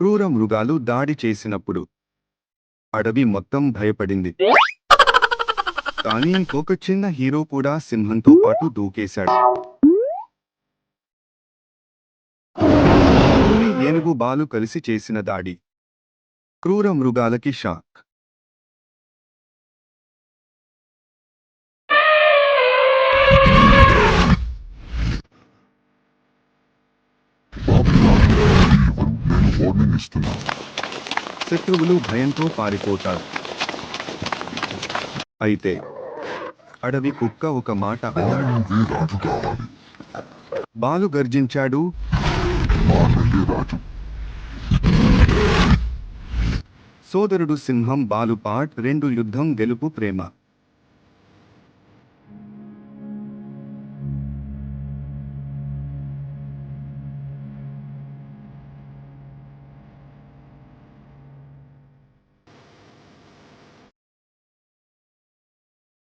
క్రూర మృగాలు దాడి చేసినప్పుడు అడవి మొత్తం భయపడింది. కానీ ఇంకొక చిన్న హీరో కూడా సింహంతో పాటు దూకేశాడు. ఏనుగు బాలు కలిసి చేసిన దాడి. క్రూర మృగాలకి షా వార్నింగ్ ఇస్తున్నా శత్రువులు భయంతో పారిపోతారు. అయితే అడవి కుక్క ఒక మాట అన్నాడు. బాలు గర్జించాడు. సోదరుడు సింహం బాలు పార్ట్ రెండు యుద్ధం గెలుపు ప్రేమ.